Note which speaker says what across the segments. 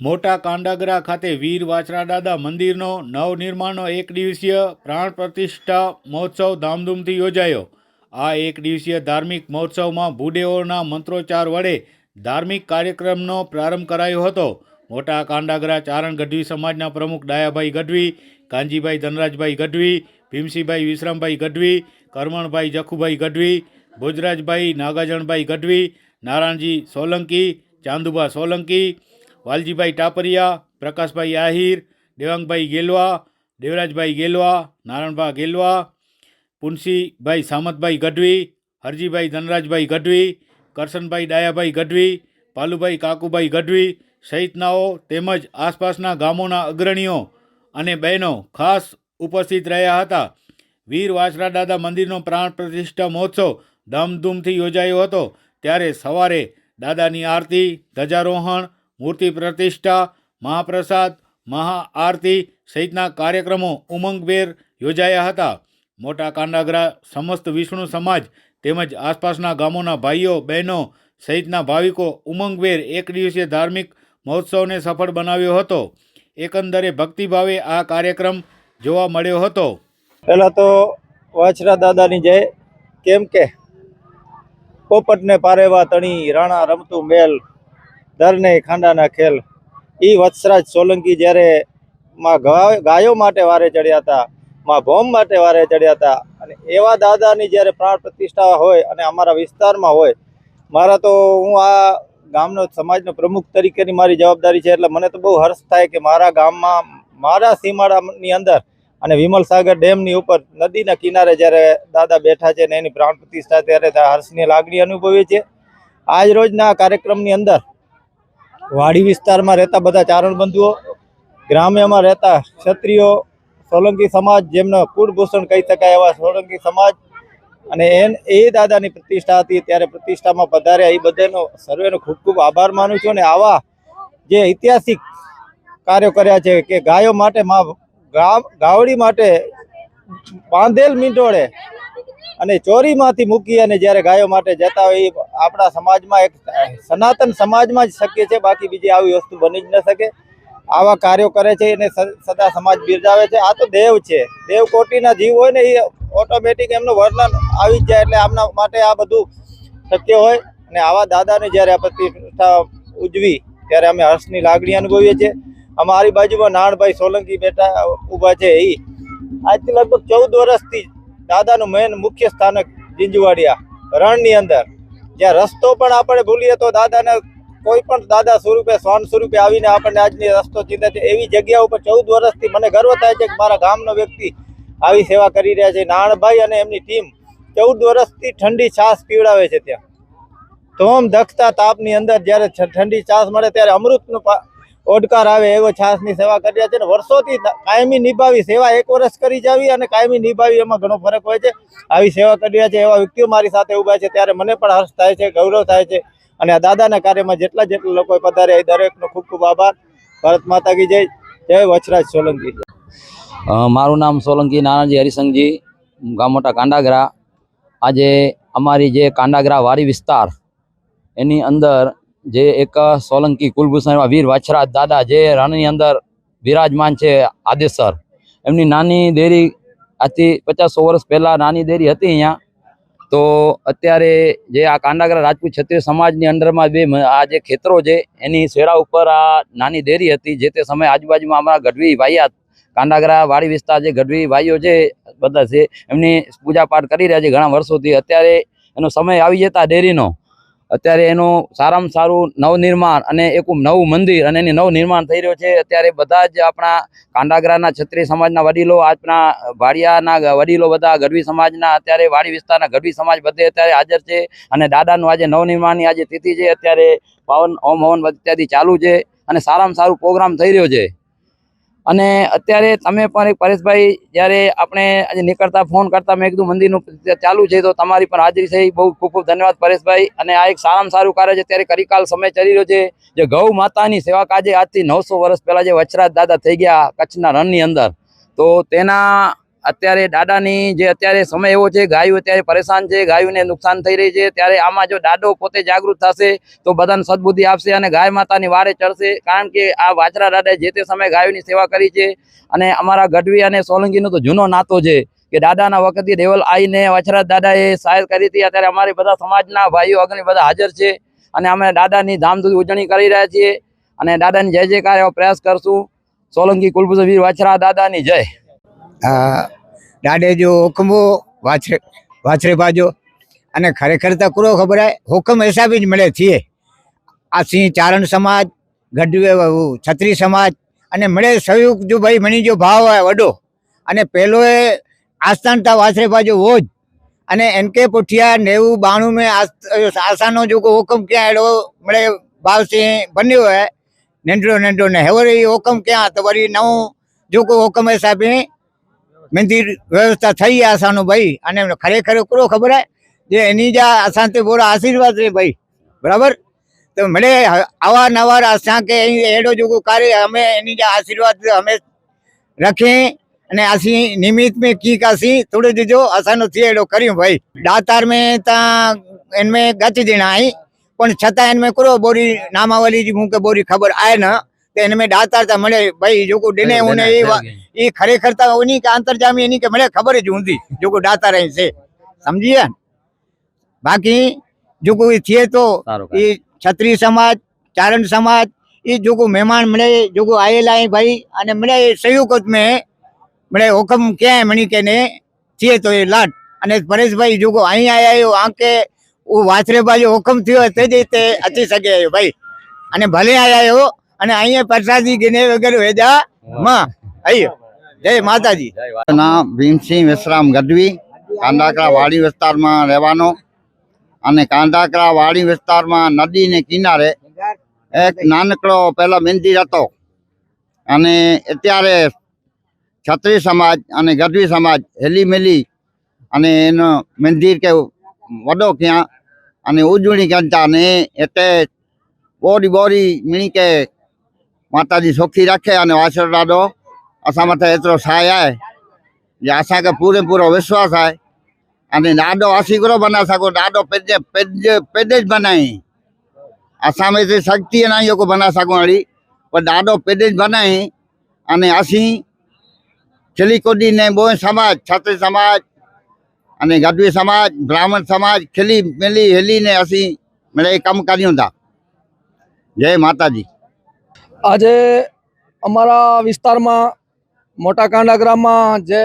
Speaker 1: મોટા કાંડાગરા ખાતે વીર વાછરા દાદા મંદિરનો નવનિર્માણનો એક દિવસીય પ્રાણ પ્રતિષ્ઠા મહોત્સવ ધામધૂમથી યોજાયો. આ એક દિવસીય ધાર્મિક મહોત્સવમાં ભૂદેવોના મંત્રોચ્ચાર વડે ધાર્મિક કાર્યક્રમનો પ્રારંભ કરાયો હતો. મોટા કાંડાગરા ચારણ ગઢવી સમાજના પ્રમુખ ડાયાભાઈ ગઢવી કાંજીભાઈ ધનરાજભાઈ ગઢવી ભીમસિંહભાઈ વિશ્રામભાઈ ગઢવી, કરમણભાઈ જખુભાઈ ગઢવી, ભોજરાજભાઈ નાગાજણભાઈ ગઢવી, નારાયણજી સોલંકી, ચાંદુભા સોલંકી વાલજીભાઈ ટાપરિયા, પ્રકાશભાઈ આહિર, દેવાંગભાઈ ગેલવા, દેવરાજભાઈ ગેલવા, નારણભા ગેલવા, પુનસીભાઈ સામતભાઈ ગઢવી, હરજીભાઈ ધનરાજભાઈ ગઢવી, કરશનભાઈ ડાયાભાઈ ગઢવી, પાલુભાઈ કાકુભાઈ ગઢવી સહિતનાઓ તેમજ આસપાસના ગામોના અગ્રણીઓ અને બહેનો ખાસ ઉપસ્થિત રહ્યા હતા. વીર વાછરા દાદા મંદિરનો પ્રાણ પ્રતિષ્ઠા મહોત્સવ ધામધૂમથી યોજાયો હતો. ત્યારે સવારે દાદાની આરતી, ધ્વજારોહણ મૂર્તિ પ્રતિષ્ઠા, મહાપ્રસાદ, મહાઆરતી સહિતના કાર્યક્રમો ઉમંગભેર યોજાયા હતા. મોટા કાંડાગરા, સમસ્ત વિષ્ણુ સમાજ તેમજ આસપાસના ગામોના ભાઈઓ, બહેનો સહિતના ભાવિકો ઉમંગભેર એક દિવસીય ધાર્મિક મહોત્સવને સફળ બનાવ્યો હતો. એકંદરે ભક્તિભાવે આ કાર્યક્રમ જોવા મળ્યો હતો.
Speaker 2: પહેલાં તો વાછરા દાદાની જય, કેમ કે પોપટને પારેવા તણી રાણા રમતું મેલ દરને ખાંડાના ખેલ. ઈ વત્સરાજ સોલંકી જ્યારે માં ગાયો માટે વારે ચડ્યા હતા, માં ભોમ માટે વારે ચડ્યા હતા, અને એવા દાદાની જ્યારે પ્રાણ પ્રતિષ્ઠા હોય અને અમારા વિસ્તારમાં હોય, મારા તો હું આ ગામનો સમાજનો પ્રમુખ તરીકેની મારી જવાબદારી છે એટલે મને તો બહુ હર્ષ થાય કે મારા ગામમાં, મારા સીમાડાની અંદર અને વિમલ સાગર ડેમની ઉપર, નદીના કિનારે જ્યારે દાદા બેઠા છે ને એની પ્રાણ પ્રતિષ્ઠા, ત્યારે ત્યાં હર્ષની લાગણી અનુભવીએ છીએ. આજ રોજના કાર્યક્રમની અંદર વાડી વિસ્તારમાં રહેતા બધા ચારણ બંધુઓ ગ્રામ્યમાં રહેતા ક્ષત્રિયો, સોલંકી સમાજ જેમનો કુળભૂષણ કહી શકાય એવા સોલંકી સમાજ અને એન, એ દાદાની પ્રતિષ્ઠા હતી. ત્યારે પ્રતિષ્ઠામાં પધાર્યા એ બધાનો, સર્વેનો ખૂબ ખૂબ આભાર માનું છું અને આવા જે ઐતિહાસિક કાર્યો કર્યા છે કે ગાયો માટે ગાવડી માટે બાંધેલ મીંડોળે અને ચોરીમાંથી મૂકી અને જ્યારે ગાયો માટે જતા હોય, એ આપણા સમાજમાં એક સનાતન સમાજમાં જ શક્ય છે, બાકી બીજી આવી વસ્તુ બની જ ન શકે. આવા કાર્યો કરે છે અને સદા સમાજ બિરજાવે છે. આ તો દેવ છે. દેવ કોટીના જીવ હોય ને, એ ઓટોમેટિક એમનું વર્ણન આવી જ જાય એટલે આમના માટે આ બધું શક્ય હોય. અને આવા દાદાને જ્યારે આ પ્રતિષ્ઠા ઉજવી, ત્યારે અમે હર્ષની લાગણી અનુભવીએ છીએ. અમારી બાજુમાં નાણભાઈ સોલંકી બેઠા ઊભા છે. એ આજથી લગભગ ચૌદ વર્ષથી દાદાનું મેન મુખ્ય સ્થાનક જીંજવાડિયા રણની અંદર. જ્યાં રસ્તો પણ આપણે ભૂલીએ તો દાદાને કોઈ પણ દાદા સ્વરૂપે, સ્વાન સ્વરૂપે આવીને આપણને આજની રસ્તો ચિંતા છે. એવી જગ્યા ઉપર ચૌદ વર્ષથી મને ગર્વ થાય છે કે મારા ગામનો વ્યક્તિ આવી સેવા કરી રહ્યા છે. નાણભાઈ અને એમની ટીમ ચૌદ વર્ષથી ઠંડી છાશ પીવડાવે છે ત્યાં. ધોમ ધખતા તાપની અંદર જ્યારે ઠંડી છાશ મળે ત્યારે અમૃતનું ઓડકાર આવે એવો છાસની સેવા કરી રહ્યા છે અને વર્ષોથી કાયમી નિભાવી, સેવા એક વર્ષ કરી જાવી અને કાયમી નિભાવી એમાં ઘણો ફરક હોય છે. આવી સેવા કરી રહ્યા છે, એવા વ્યક્તિઓ મારી સાથે ઊભા છે, ત્યારે મને પણ હર્ષ થાય છે, ગૌરવ થાય છે અને આ દાદાના કાર્યમાં જેટલા જેટલા લોકો પધાર્યા એ દરેકનો ખૂબ ખૂબ આભાર. ભારત માતા કી જય. જય વચરાજ સોલંકી.
Speaker 3: મારું નામ સોલંકી નાનાજી હરિસંઘજી ગામોટા કાંડાગરા. આજે અમારી જે કાંડાગરા વાડી વિસ્તાર, એની અંદર જે એક સોલંકી કુલભૂષણ વીર વાછરા દાદા જે રણની અંદર વિરાજમાન છે આદેસર. એમની નાની દેરી આજથી પચાસો વર્ષ પહેલાં નાની દેરી હતી અહીંયા. તો અત્યારે જે આ કાંડાગરા રાજપૂત ક્ષત્રિય સમાજની અંડરમાં બે આ જે ખેતરો છે, એની શેરા ઉપર આ નાની દેરી હતી જે તે સમયે આજુબાજુમાં અમારા ગઢવી ભાઈયા કાંડાગરા વાડી વિસ્તાર જે ગઢવી ભાઈઓ છે બધા છે, એમની પૂજા પાઠ કરી રહ્યા છે ઘણા વર્ષોથી. અત્યારે એનો સમય આવી જતા ડેરીનો અત્યારે એનું સારામાં સારું નવનિર્માણ અને એક નવું મંદિર અને એની નવનિર્માણ થઈ રહ્યો છે. અત્યારે બધા જ આપણા કાંડાગરાના છત્રીય સમાજના વડીલો, આજના વાડિયાના વડીલો બધા, ગઢવી સમાજના, અત્યારે વાડી વિસ્તારના ગઢવી સમાજ બધે અત્યારે હાજર છે અને દાદાનું આજે નવનિર્માણની આજે તિથિ છે. અત્યારે પાવન, ઓમ હવન અત્યારથી ચાલુ છે અને સારામાં સારું પ્રોગ્રામ થઈ રહ્યો છે. અને અત્યારે તમે પણ એક પરેશભાઈ, જ્યારે આપણે આજે નીકળતા ફોન કરતા, મેં કીધું મંદિરનું ચાલુ છે, તો તમારી પણ હાજરી છે. બહુ, ખૂબ ખૂબ ધન્યવાદ પરેશભાઈ. અને આ એક સારામાં સારું કાર્ય છે. અત્યારે કરિકાલ સમય ચાલી રહ્યો છે, જે ગૌ માતાની સેવા કાજે આજથી નવસો વર્ષ પહેલાં જે વચરાજ દાદા થઈ ગયા કચ્છના રણની અંદર. તો તેના અત્યારે દાદાની જે અત્યારે સમય એવો છે, ગાયું અત્યારે પરેશાન છે, ગાયોને નુકસાન થઈ રહી છે, ત્યારે આમાં જો દાદો પોતે જાગૃત થશે, તો બધાને સદબુદ્ધિ આપશે અને ગાય માતાની વારે ચડશે, કારણ કે આ વાછરા દાદાએ જે તે સમયે ગાયોની સેવા કરી છે, અને અમારા ગઢવી અને સોલંકીનો તો જૂનો નાતો છે, કે દાદાના વખતે દેવલ આવીને વાછરા દાદાએ સહાય કરી હતી, અત્યારે અમારી બધા સમાજના ભાઈઓ અગ્નિ બધા હાજર છે, અને અમે દાદાની ધામધૂમ ઉજવણી કરી રહ્યા છીએ, અને દાદાની જય જયકાર એવો પ્રયાસ કરશું. સોલંકી કુલભૂષણ વાછરા દાદાની જય.
Speaker 4: ડાડેજો હુકમો, વાછરે વાછરે બાજો. અને ખરેખર તો કુરો ખબર હુકમ હિસાબી જ મળે છીએ. આ સિંહ ચારણ સમાજ, ગઢવે છત્રી સમાજ, અને મળે સહયોગ જો ભાઈ મની જો ભાવ હોય વડો. અને પહેલો એ આસ્થાનતા વાછરે બાજુ હોજ અને એનકે પોઠિયા, નેવું, બાણું મેં આસાનો જો હુકમ ક્યાં એડો મળે ભાવસિંહ બન્યો હોય નેંડો નેંડો ને હવે હુકમ ક્યાં, તો વળી નવું જો હુકમ હિસાબી મંદિर વ્યવસ્થा થઈ આ સાનું ભાઈ. અને ખરેખર કરો ખબર હે? જે એની જ અસાંતે બોરા આશીર્વાદ રે ભાઈ. બરાબર? તો મને અવારનવાર અસા કે એડો જોગો કાર્ય અમે એની જ આશીર્વાદ અમે રખી અને આસી નિમિત્ત મેં કી કાસી થોડે દીજો અસાનો થી એડો કર્યું ભાઈ. દાતાર મેં ત્યાં એનમે ગતિ દેણા પણ છતાં એનમે કરો બોરી નામાવલી જી હું કે બોરી ખબર આય ના. કે એને મેં દાતારતા મળે ભાઈ જોકો ડેને ઉને એ એ ખરેખર તા ઓની કે આંતરજામી એની કે મને ખબર જ ઊંધી જોકો દાતાર અહીં છે. સમજીએ? બાકી જોકો એ થયે તો એ છત્રી સમાજ ચારણ સમાજ એ જોકો મહેમાન મળે જોકો આયેલા ભાઈ અને મને એ સહયોગ જ મેં મને હુકમ ક્યાંય મણી કે ને થયે તો એ લાટ અને પરેશભાઈ જોકો અહીં આવ્યો આંકે વાછરે બાજુ હુકમ થયો તે જ રીતે અચી શકે ભાઈ. અને ભલે આવ્યા અને અહીંયા પ્રસાદી ગીને વગર વેજા માં. આયો. જય માતાજી.
Speaker 5: નામ ભીમસિંહ વિશ્રામ ગઢવી. કાંદાકરા વાડી વિસ્તારમાં રહેવાનો. અને કાંદાકરા વાડી વિસ્તારમાં નદીને કિનારે એક નાનકડો પેલો મંદિર હતો. અને અત્યારે છત્રી સમાજ અને ગઢવી સમાજ હેલીમેલી અને એનો મંદિર કે વડો ક્યાં અને ઉજવણી કરતા ને એટલે બોરી બોરી મીણી કે माता जी सुखी रखे अने आशीर्वाद डाडो असा मत एतरो छाया है जे असा पूरे पूरा विश्वास है अने डाडो आशीर्वाद बना सको डाडो पेज पेज पेज बनाई असा में से शक्ति ना यो को बना सको अली पर डाडो पेज बनाई अने असी खिलीकोडी ने बो समाज छात्र समाज अने गद्वी समाज ब्राह्मण समाज खिली मिली हिली ने असी मेरे काम करियो दा जय माता जी
Speaker 6: આજે અમારા વિસ્તારમાં મોટા કાંડાગ્રામમાં જે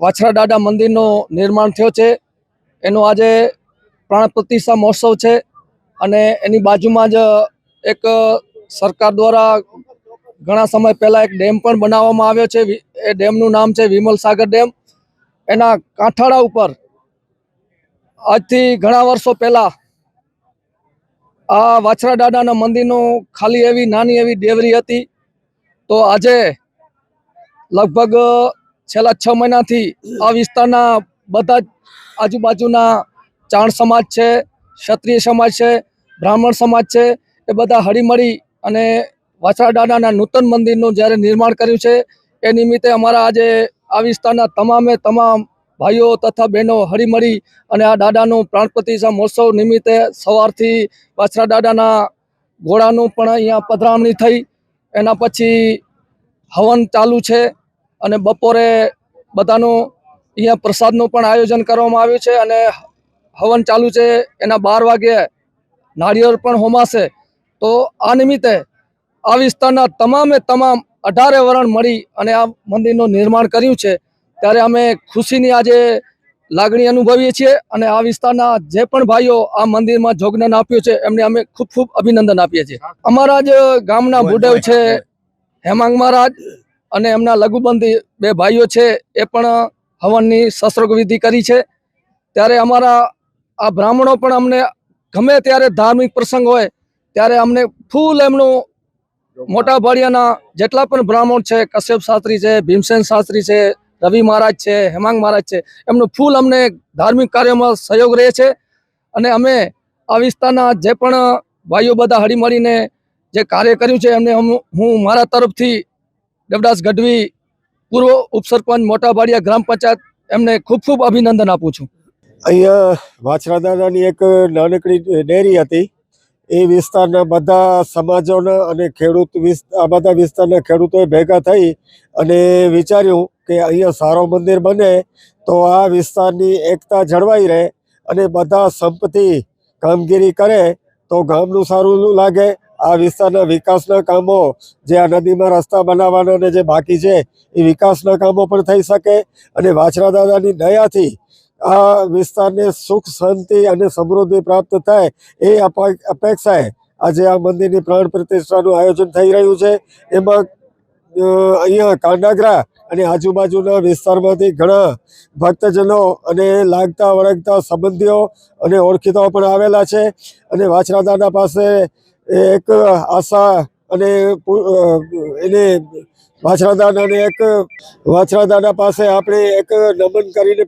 Speaker 6: વાછરા દાદા મંદિરનું નિર્માણ થયો છે, એનો આજે પ્રાણ પ્રતિષ્ઠા મહોત્સવ છે અને એની બાજુમાં જ એક સરકાર દ્વારા ઘણા સમય પહેલાં એક ડેમ પણ બનાવવામાં આવ્યો છે એ ડેમનું નામ છે વિમલ સાગર ડેમ. એના કાંઠાળા ઉપર આજથી ઘણા વર્ષો પહેલાં આ વાછરા દાદાના મંદિરનું ખાલી એવી નાની એવી ડેવરી હતી. તો આજે લગભગ છેલ્લા છ મહિનાથી આ વિસ્તારના બધા જ આજુબાજુના ચાણ સમાજ છે, ક્ષત્રિય સમાજ છે, બ્રાહ્મણ સમાજ છે, એ બધા હળીમળી અને વાછરા દાદાના નૂતન મંદિરનું જ્યારે નિર્માણ કર્યું છે, એ નિમિત્તે અમારા આજે આ વિસ્તારના તમામે તમામ ભાઈઓ તથા બહેનો હળીમળી અને આ દાદાનું પ્રાણ મહોત્સવ નિમિત્તે સવારથી વાછરા દાદાના ઘોડાનું પણ અહીંયા પધરામણી થઈ. એના પછી હવન ચાલુ છે અને બપોરે બધાનું અહીંયા પ્રસાદનું પણ આયોજન કરવામાં આવ્યું છે અને હવન ચાલુ છે. એના બાર વાગે નાળિયેર પણ હોમાશે. તો આ નિમિત્તે આ વિસ્તારના તમામે તમામ અઢારે વરણ મળી અને આ મંદિરનું નિર્માણ કર્યું છે. ત્યારે અમે ખુશીની આજે લાગણી અનુભવીએ છીએ અને આ વિસ્તારના જે પણ ભાઈઓ આ મંદિરમાં જોગદાન આપ્યું છે એમને અમે ખૂબ ખૂબ અભિનંદન આપીએ છીએ. અમારા જ ગામના ભૂદેવ છે હેમાંગ મહારાજ અને એમના લઘુબંધી બે ભાઈઓ છે એ પણ હવનની શસ્ત્રોગ વિધિ કરી છે. ત્યારે અમારા આ બ્રાહ્મણો પણ અમને ગમે ત્યારે ધાર્મિક પ્રસંગ હોય ત્યારે અમને ફૂલ એમનું મોટા ભાડિયાના જેટલા પણ બ્રાહ્મણ છે કશ્યપ શાસ્ત્રી છે ભીમસેન શાસ્ત્રી છે રવિ મહારાજ છે, હેમાંગ મહારાજ છે, એમનું ફૂલ અમને ધાર્મિક કાર્યમાં સહયોગ રહે છે. અને અમે આ વિસ્તારના જે પણ ભાઈઓ બધા હળીમળીને જે કાર્ય કર્યું છે, એમને હું મારા તરફથી દેવદાસ ગઢવી પૂર્વ ઉપસરપંચ મોટા બાડિયા ગ્રામ પંચાયત એમને ખૂબ ખૂબ અભિનંદન આપું છું.
Speaker 7: અહીંયા વાછરાદાદાની એક નાનકડી ડેરી હતી. એ વિસ્તારના બધા સમાજોના અને ખેડૂત આ બધા વિસ્તારના ખેડૂતોએ ભેગા થઈ અને વિચાર્યું કે અહીંયા સારો મંદિર બને તો આ વિસ્તારની એકતા જળવાઈ રહે અને બધા સંપત્તિ કામગીરી કરે તો ગામનું સારું લાગે. આ વિસ્તારના વિકાસના કામો જે આ નદીમાં રસ્તા બનાવવાના અને જે બાકી છે, એ વિકાસના કામો પણ થઈ શકે અને વાછરા દાદાની દયાથી આ વિસ્તારને સુખ, શાંતિ અને સમૃદ્ધિ પ્રાપ્ત થાય એ અપેક્ષાએ આજે આ મંદિરની પ્રાણ પ્રતિષ્ઠાનું આયોજન થઈ રહ્યું છે. એમાં અહીંયા કાંડાગરા અને આજુબાજુના વિસ્તારમાંથી ઘણા ભક્તજનો અને લાગતા વળગતા સંબંધીઓ અને ઓળખીતાઓ પણ આવેલા છે અને વાછરાદાના પાસે એક આશા અને એને વાછરાદાનાને એક વાછરાદાના પાસે આપણે એક નમન કરીને,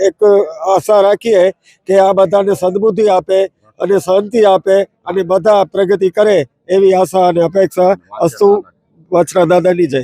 Speaker 7: એક આશા રાખીએ કે આ બધાને સદબુદ્ધિ આપે અને શાંતિ આપે અને બધા પ્રગતિ કરે એવી આશા અને અપેક્ષા અસ્તુ વાછરા દાદાની જય.